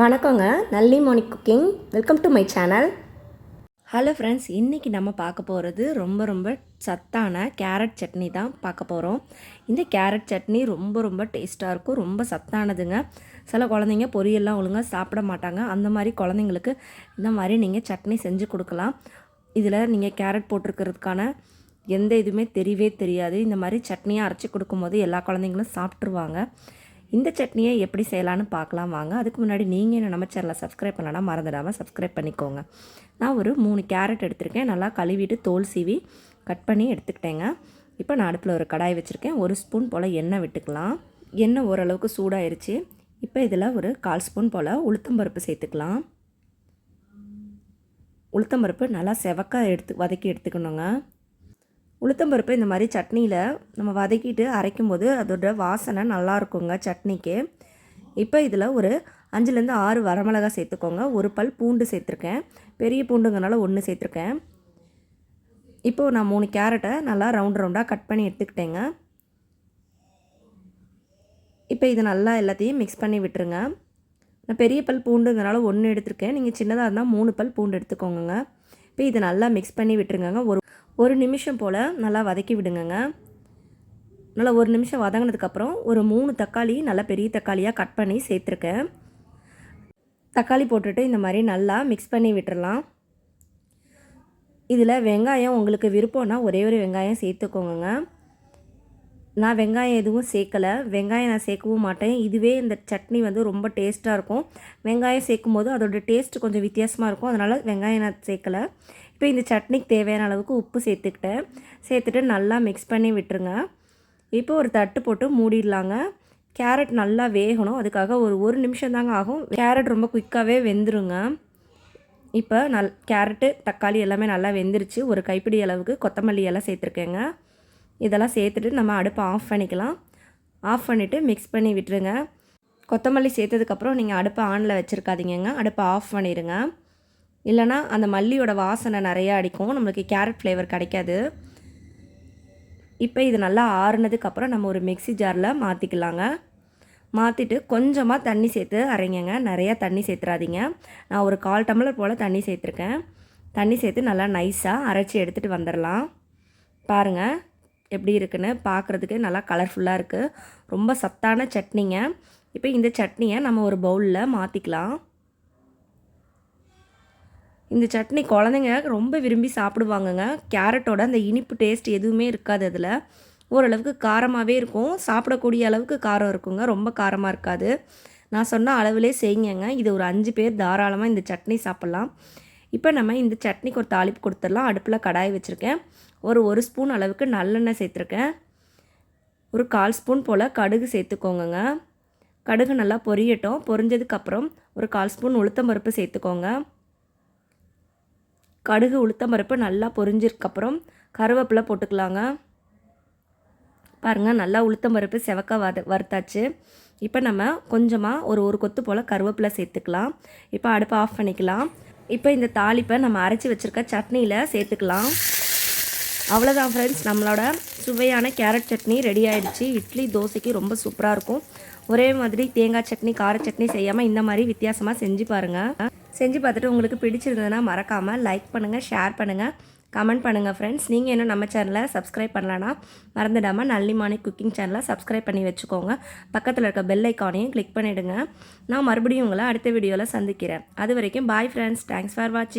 வணக்கங்க. Nalli morning cooking welcome to my channel hello friends இன்றைக்கி நம்ம பார்க்க போகிறது ரொம்ப ரொம்ப சத்தான கேரட் சட்னி தான் பார்க்க போகிறோம் இந்த கேரட் சட்னி ரொம்ப ரொம்ப டேஸ்ட்டாக இருக்கும் ரொம்ப சத்தானதுங்க. சில குழந்தைங்க பொரியல்லாம் ஒழுங்காக சாப்பிட மாட்டாங்க. அந்த மாதிரி குழந்தைங்களுக்கு இந்த மாதிரி நீங்கள் சட்னி செஞ்சு கொடுக்கலாம். இதில் நீங்கள் கேரட் போட்டிருக்கிறதுக்கான எந்த இதுவுமே தெரியவே தெரியாது. இந்த மாதிரி சட்னியாக அரைச்சி கொடுக்கும்போது எல்லா குழந்தைங்களும் சாப்பிட்ருவாங்க இந்த சட்னியை எப்படி செய்யலான்னு பார்க்கலாம் வாங்க. அதுக்கு முன்னாடி நீங்கள் என்ன நம்ம சேனலை சப்ஸ்கிரைப் பண்ணலாம் மறந்துடாமல் சப்ஸ்கிரைப் பண்ணிக்கோங்க. நான் ஒரு மூணு கேரட் எடுத்திருக்கேன். நல்லா கழுவிட்டு தோல் சீவி கட் பண்ணி எடுத்துக்கிட்டேங்க. இப்போ நான் அடுப்பில் ஒரு கடாய் வச்சுருக்கேன். ஒரு ஸ்பூன் போல் எண்ணெய் விட்டுக்கலாம். எண்ணெய் ஓரளவுக்கு சூடாயிருச்சு. இப்போ இதில் ஒரு கால் ஸ்பூன் போல் உளுத்தம்பருப்பு சேர்த்துக்கலாம். உளுத்தம்பருப்பு நல்லா செவக்காக எடுத்து வதக்கி எடுத்துக்கணுங்க. உளுத்தம்பருப்பு இந்த மாதிரி சட்னியில் நம்ம வதக்கிட்டு அரைக்கும் போது அதோட வாசனை நல்லா இருக்குங்க சட்னிக்கு. இப்போ இதில் ஒரு அஞ்சுலேருந்து ஆறு வரமிளகா சேர்த்துக்கோங்க. ஒரு பல் பூண்டு சேர்த்துருக்கேன். பெரிய பூண்டுங்கனால ஒன்று சேர்த்துருக்கேன். இப்போது நான் மூணு கேரட்டை நல்லா ரவுண்ட் ரவுண்டாக கட் பண்ணி எடுத்துக்கிட்டேங்க. இப்போ இது நல்லா எல்லாத்தையும் மிக்ஸ் பண்ணி விட்டுருங்க. நான் பெரிய பல் பூண்டுங்கிறனால ஒன்று எடுத்திருக்கேன். நீங்கள் சின்னதாக இருந்தால் மூணு பல் பூண்டு எடுத்துக்கோங்க இப்போ இதை நல்லா மிக்ஸ் பண்ணி விட்டுருங்க ஒரு ஒரு நிமிஷம் போல் நல்லா வதக்கி விடுங்கங்க. நல்லா ஒரு நிமிஷம் வதங்கினதுக்கப்புறம் ஒரு மூணு தக்காளி நல்லா பெரிய தக்காளியாக கட் பண்ணி சேர்த்துருக்கேன். தக்காளி போட்டுட்டு இந்த மாதிரி நல்லா மிக்ஸ் பண்ணி விட்டுறலாம். இதில் வெங்காயம் உங்களுக்கு விருப்பம்னா ஒரே ஒரு வெங்காயம் சேர்த்துக்கோங்க நான் வெங்காயம் எதுவும் சேர்க்கலை. வெங்காயம் நான் சேர்க்கவும் மாட்டேன். இதுவே இந்த சட்னி வந்து ரொம்ப டேஸ்ட்டாக இருக்கும். வெங்காயம் சேர்க்கும் போது அதோடய டேஸ்ட் கொஞ்சம் வித்தியாசமாக இருக்கும். அதனால் வெங்காயம் நான் சேர்க்கலை. இப்போ இந்த சட்னிக்கு தேவையான அளவுக்கு உப்பு சேர்த்துக்கிட்டேன். சேர்த்துட்டு நல்லா மிக்ஸ் பண்ணி விட்டுருங்க. இப்போ ஒரு தட்டு போட்டு மூடிடலாங்க. கேரட் நல்லா வேகணும். அதுக்காக ஒரு ஒரு நிமிஷம் தாங்க ஆகும். கேரட் ரொம்ப குயிக்காகவே வெந்துருங்க. இப்போ நல் கேரட்டு தக்காளி எல்லாமே நல்லா வெந்துருச்சு. ஒரு கைப்பிடி அளவுக்கு கொத்தமல்லி எல்லாம் சேர்த்துருக்கேங்க. இதெல்லாம் சேர்த்துட்டு நம்ம அடுப்பை ஆஃப் பண்ணிக்கலாம். ஆஃப் பண்ணிவிட்டு மிக்ஸ் பண்ணி விட்டுருங்க. கொத்தமல்லி சேர்த்ததுக்கப்புறம் நீங்கள் அடுப்பை ஆனில் வச்சுருக்காதீங்க அடுப்பை ஆஃப் பண்ணிடுங்க. இல்லைனா அந்த மல்லியோட வாசனை நிறையா அடிக்கும். நம்மளுக்கு கேரட் ஃப்ளேவர் கிடைக்காது. இப்போ இது நல்லா ஆறுனதுக்கப்புறம் நம்ம ஒரு மிக்சி ஜாரில் மாற்றிக்கலாங்க மாற்றிட்டு கொஞ்சமாக தண்ணி சேர்த்து அரைங்கங்க. நிறையா தண்ணி சேர்த்துறாதீங்க. நான் ஒரு கால் டம்ளர் போல் தண்ணி சேர்த்துருக்கேன். தண்ணி சேர்த்து நல்லா நைஸாக அரைச்சி எடுத்துகிட்டு வந்துடலாம். பாருங்கள் எப்படி இருக்குன்னு பார்க்குறதுக்கு நல்லா கலர்ஃபுல்லாக இருக்குது ரொம்ப சத்தான சட்னிங்க. இப்போ இந்த சட்னியை நம்ம ஒரு பவுலில் மாற்றிக்கலாம் இந்த சட்னி குழந்தைங்க ரொம்ப விரும்பி சாப்பிடுவாங்கங்க. கேரட்டோட அந்த இனிப்பு டேஸ்ட் எதுவுமே இருக்காது அதில். ஓரளவுக்கு காரமாகவே இருக்கும். சாப்பிடக்கூடிய அளவுக்கு காரம் இருக்குங்க. ரொம்ப காரமாக இருக்காது. நான் சொன்ன அளவுலே செய்யுங்க இது ஒரு அஞ்சு பேர் தாராளமாக இந்த சட்னி சாப்பிட்லாம். இப்போ நம்ம இந்த சட்னிக்கு ஒரு தாளிப்பு கொடுத்துடலாம். அடுப்பில் கடாய் வச்சுருக்கேன். ஒரு ஒரு ஸ்பூன் அளவுக்கு நல்லெண்ணெய் சேர்த்துருக்கேன். ஒரு கால் ஸ்பூன் போல் கடுகு சேர்த்துக்கோங்க கடுகு நல்லா பொரியட்டும். பொரிஞ்சதுக்கப்புறம் ஒரு கால் ஸ்பூன் உளுத்தம்பருப்பு சேர்த்துக்கோங்க. கடுகு உளுத்தம்பருப்பு நல்லா பொரிஞ்சதுக்கப்புறம் கருவேப்பிலை போட்டுக்கலாங்க. பாருங்கள் நல்லா உளுத்தம்பருப்பு செவக்க வத வறுத்தாச்சு. இப்போ நம்ம கொஞ்சமாக ஒரு ஒரு கொத்து போல் கருவேப்பிலை சேர்த்துக்கலாம். இப்போ அடுப்பை ஆஃப் பண்ணிக்கலாம். இப்போ இந்த தாளிப்பை நம்ம அரைச்சி வச்சுருக்க சட்னியில் சேர்த்துக்கலாம். அவ்வளோதான் ஃப்ரெண்ட்ஸ் நம்மளோட சுவையான கேரட் சட்னி ரெடி ஆகிடுச்சு இட்லி தோசைக்கு ரொம்ப சூப்பராக இருக்கும். ஒரே மாதிரி தேங்காய் சட்னி கார சட்னி செய்யாமல் இந்த மாதிரி வித்தியாசமாக செஞ்சு பாருங்கள் செஞ்சு பார்த்துட்டு உங்களுக்கு பிடிச்சிருந்ததுன்னா மறக்காமல் லைக் பண்ணுங்கள் ஷேர் பண்ணுங்கள் கமெண்ட் பண்ணுங்கள் ஃப்ரெண்ட்ஸ் நீங்கள் இன்னும் நம்ம சேனலை சப்ஸ்கிரைப் பண்ணலன்னா மறந்துடாமல் நல்லிமானி குக்கிங் சேனலை சப்ஸ்கிரைப் பண்ணி வச்சுக்கோங்க. பக்கத்தில் இருக்க பெல் ஐக்கானையும் கிளிக் பண்ணிவிடுங்க நான் மறுபடியும் உங்களை அடுத்த வீடியோவில் சந்திக்கிறேன். அது வரைக்கும் பாய் ஃப்ரெண்ட்ஸ் தேங்க்ஸ் ஃபார் வாட்சிங்